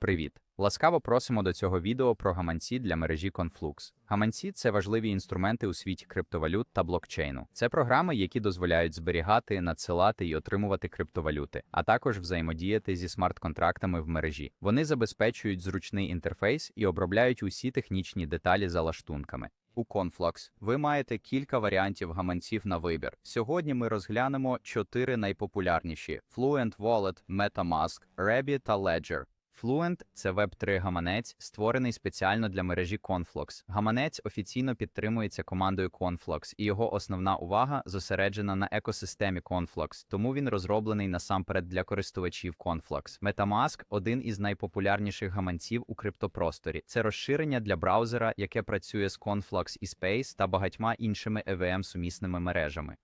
Привіт! Ласкаво просимо до цього відео про гаманці для мережі Conflux. Гаманці це важливі інструменти у світі криптовалют та блокчейну. Це програми, які дозволяють зберігати, надсилати і отримувати криптовалюти, а також взаємодіяти зі смарт-контрактами в мережі. Вони забезпечують зручний інтерфейс і обробляють усі технічні деталі за лаштунками. У Conflux ви маєте кілька варіантів гаманців на вибір. Сьогодні ми розглянемо чотири найпопулярніші: Fluent Wallet, MetaMask, Rebby та Ledger. Fluent – це Web3 гаманець, створений спеціально для мережі Conflux. Гаманець офіційно підтримується командою Conflux, і його основна увага зосереджена на екосистемі Conflux, тому він розроблений насамперед для користувачів Conflux. MetaMask – один із найпопулярніших гаманців у криптопросторі. Це розширення для браузера, яке працює з Conflux і Space та багатьма іншими EVM-сумісними мережами.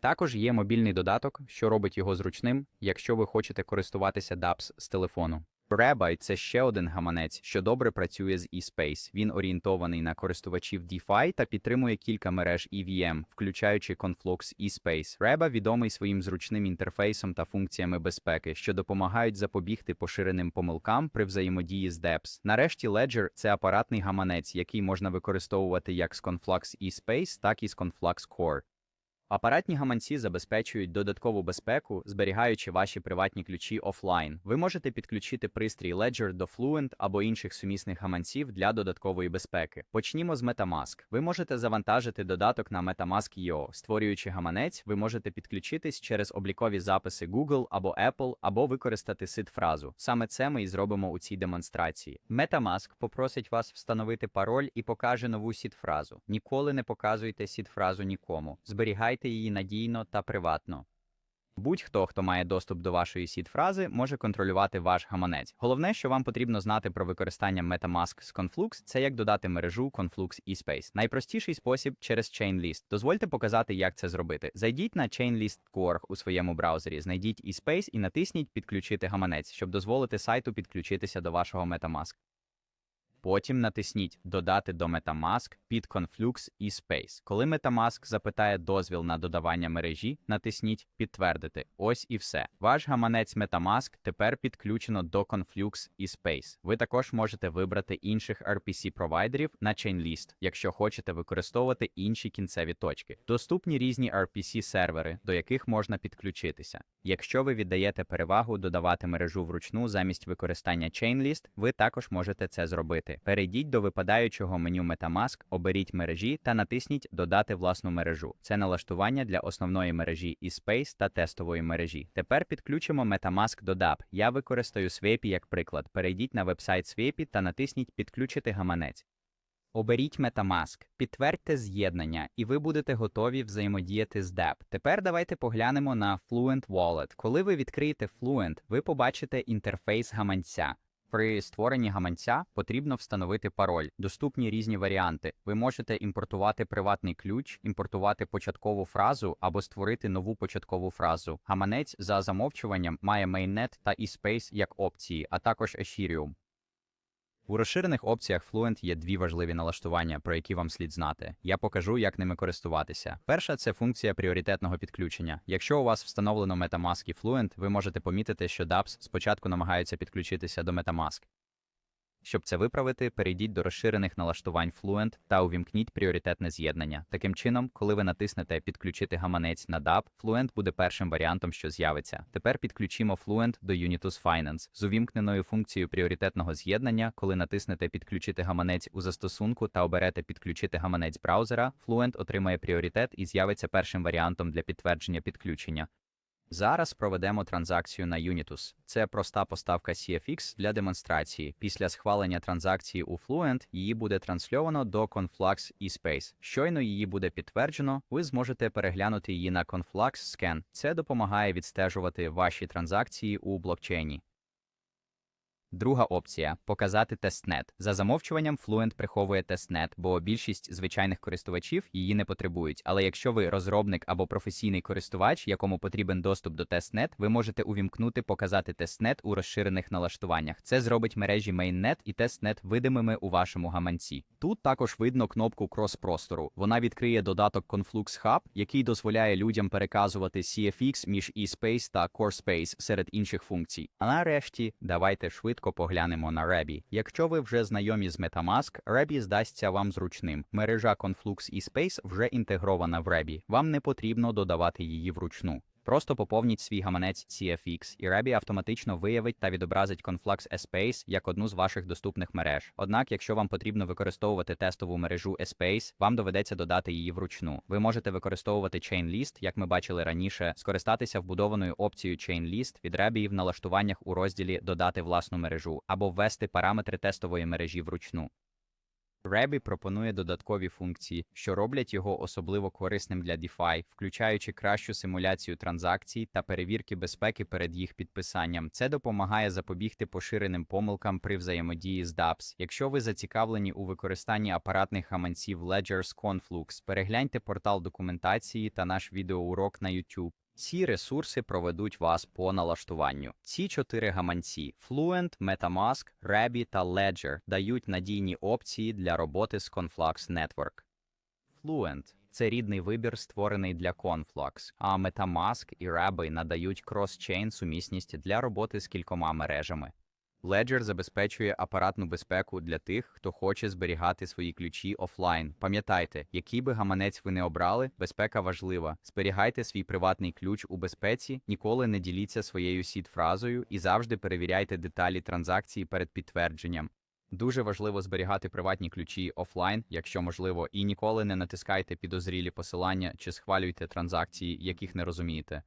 Також є мобільний додаток, що робить його зручним, якщо ви хочете користуватися DApps з телефону. Rabbi – це ще один гаманець, що добре працює з eSpace. Він орієнтований на користувачів DeFi та підтримує кілька мереж EVM, включаючи Conflux eSpace. Reba відомий своїм зручним інтерфейсом та функціями безпеки, що допомагають запобігти поширеним помилкам при взаємодії з DEPS. Нарешті Ledger – це апаратний гаманець, який можна використовувати як з Conflux eSpace, так і з Conflux Core. Апаратні гаманці забезпечують додаткову безпеку, зберігаючи ваші приватні ключі офлайн. Ви можете підключити пристрій Ledger до Fluent або інших сумісних гаманців для додаткової безпеки. Почнімо з MetaMask. Ви можете завантажити додаток на MetaMask.io. Створюючи гаманець, ви можете підключитись через облікові записи Google або Apple, або використати сид-фразу. Саме це ми і зробимо у цій демонстрації. MetaMask попросить вас встановити пароль і покаже нову сід-фразу. Ніколи не показуйте сід-фразу нікому. Зберігайте її надійно та приватно. Будь-хто, хто має доступ до вашої сід-фрази, може контролювати ваш гаманець. Головне, що вам потрібно знати про використання MetaMask з Conflux, це як додати мережу Conflux eSpace. Найпростіший спосіб через ChainList. Дозвольте показати, як це зробити. Зайдіть на ChainList.org у своєму браузері, знайдіть eSpace і натисніть Підключити гаманець, щоб дозволити сайту підключитися до вашого MetaMask. Потім натисніть Додати до MetaMask під Conflux eSpace. Коли MetaMask запитає дозвіл на додавання мережі, натисніть Підтвердити. Ось і все. Ваш гаманець MetaMask тепер підключено до Conflux eSpace. Ви також можете вибрати інших RPC-провайдерів на ChainList, якщо хочете використовувати інші кінцеві точки. Доступні різні RPC-сервери, до яких можна підключитися. Якщо ви віддаєте перевагу додавати мережу вручну замість використання ChainList, ви також можете це зробити. Перейдіть до випадаючого меню MetaMask, оберіть мережі та натисніть Додати власну мережу. Це налаштування для основної мережі eSpace та тестової мережі. Тепер підключимо MetaMask до DApp. Я використаю Swapy як приклад. Перейдіть на вебсайт Swapy та натисніть Підключити гаманець. Оберіть MetaMask, підтвердьте з'єднання, і ви будете готові взаємодіяти з DApp. Тепер давайте поглянемо на Fluent Wallet. Коли ви відкриєте Fluent, ви побачите інтерфейс гаманця. При створенні гаманця потрібно встановити пароль. Доступні різні варіанти. Ви можете імпортувати приватний ключ, імпортувати початкову фразу або створити нову початкову фразу. Гаманець за замовчуванням має Mainnet та eSpace як опції, а також Ethereum. У розширених опціях Fluent є дві важливі налаштування, про які вам слід знати. Я покажу, як ними користуватися. Перша це функція пріоритетного підключення. Якщо у вас встановлено MetaMask і Fluent, ви можете помітити, що DApps спочатку намагаються підключитися до MetaMask. Щоб це виправити, перейдіть до розширених налаштувань Fluent та увімкніть пріоритетне з'єднання. Таким чином, коли ви натиснете Підключити гаманець на DApp, Fluent буде першим варіантом, що з'явиться. Тепер підключимо Fluent до Unitus Finance з увімкненою функцією пріоритетного з'єднання. Коли натиснете Підключити гаманець у застосунку та оберете Підключити гаманець браузера, Fluent отримає пріоритет і з'явиться першим варіантом для підтвердження підключення. Зараз проведемо транзакцію на Unitus. Це проста поставка CFX для демонстрації. Після схвалення транзакції у Fluent її буде трансльовано до Conflux eSpace. Щойно її буде підтверджено, ви зможете переглянути її на Conflux Scan. Це допомагає відстежувати ваші транзакції у блокчейні. Друга опція показати тестнет. За замовчуванням Fluent приховує тестнет, бо більшість звичайних користувачів її не потребують. Але якщо ви розробник або професійний користувач, якому потрібен доступ до тестнет, ви можете увімкнути показати тестнет у розширених налаштуваннях. Це зробить мережі Mainnet і тестнет видимими у вашому гаманці. Тут також видно кнопку крос-простору. Вона відкриє додаток Conflux Hub, який дозволяє людям переказувати CFX між eSpace та CoreSpace серед інших функцій. А нарешті давайте швидко швидко поглянемо на Ребі. Якщо ви вже знайомі з Metamask, Ребі здасться вам зручним. Мережа Conflux і Space вже інтегрована в Ребі. Вам не потрібно додавати її вручну. Просто поповніть свій гаманець CFX, і Rebі автоматично виявить та відобразить Conflux Espace як одну з ваших доступних мереж. Однак, якщо вам потрібно використовувати тестову мережу Espace, вам доведеться додати її вручну. Ви можете використовувати ChainList, як ми бачили раніше, скористатися вбудованою опцією ChainList від Rebі в налаштуваннях у розділі Додати власну мережу або ввести параметри тестової мережі вручну. Rebі пропонує додаткові функції, що роблять його особливо корисним для DeFi, включаючи кращу симуляцію транзакцій та перевірки безпеки перед їх підписанням. Це допомагає запобігти поширеним помилкам при взаємодії з DApps. Якщо ви зацікавлені у використанні апаратних гаманців Ledgers Conflux, перегляньте портал документації та наш відеоурок на YouTube. Ці ресурси проведуть вас по налаштуванню. Ці чотири гаманці Fluent, MetaMask, Rebі та Ledger дають надійні опції для роботи з Conflux Network. Fluent – це рідний вибір, створений для Conflux, а MetaMask і Rebі надають крос-чейн сумісність для роботи з кількома мережами. Ledger забезпечує апаратну безпеку для тих, хто хоче зберігати свої ключі офлайн. Пам'ятайте, який би гаманець ви не обрали, безпека важлива. Зберігайте свій приватний ключ у безпеці, ніколи не діліться своєю сід-фразою і завжди перевіряйте деталі транзакції перед підтвердженням. Дуже важливо зберігати приватні ключі офлайн, якщо можливо, і ніколи не натискайте підозрілі посилання чи схвалюйте транзакції, яких не розумієте.